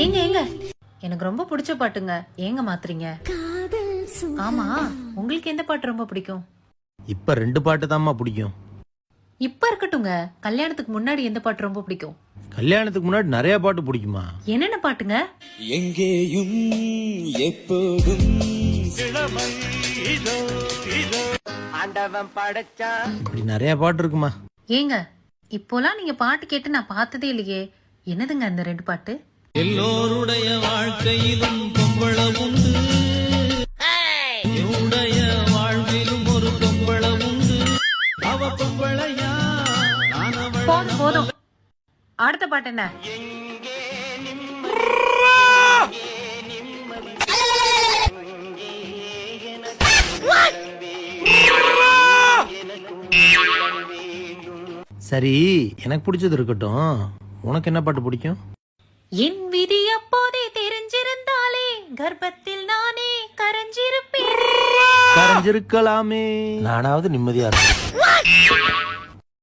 ஏங்க ஏங்க. எனக்கு ரொம்ப பிடிச்ச பாட்டுங்க. ஏங்க மாத்துறீங்க? ஆமா உங்களுக்கு எந்த பாட்டு ரொம்ப பிடிக்கும்? இப்ப ரெண்டு பாட்டு தாம்மா பிடிக்கும். இப்ப இருக்கட்டுங்க கல்யாணத்துக்கு முன்னாடி எந்த பாட்டு ரொம்ப பிடிக்கும்? கல்யாணத்துக்கு முன்னாடி நிறைய பாட்டு பிடிக்குமா? என்னென்ன பாட்டுங்க? எங்கேயும் எப்போதும் இப்படி நிறைய பாட்டு இருக்குமா? ஏங்க இப்போலாம் நீங்க பாட்டு கேட்டு நான் பார்த்ததே இல்லையே. என்னதுங்க அந்த ரெண்டு பாட்டு? எல்லோருடைய வாழ்க்கையிலும் பொம்பள உண்டு. என்னுடைய வாழ்விலும் ஒரு பொம்பள உண்டு. அவ பொம்பளையா? போதும் போதும். அடுத்த பாட்டு என்ன? சரி எனக்கு பிடிச்சது இருக்கட்டும். உனக்கு என்ன பாட்டு பிடிக்கும்? என் விதி அப்போதே தெரிஞ்சிருந்தாலே கர்ப்பத்தில் நானே கரைஞ்சிருப்பேன். கரைஞ்சிருக்கலாமே. நானாவது நிம்மதியா இருக்கேன்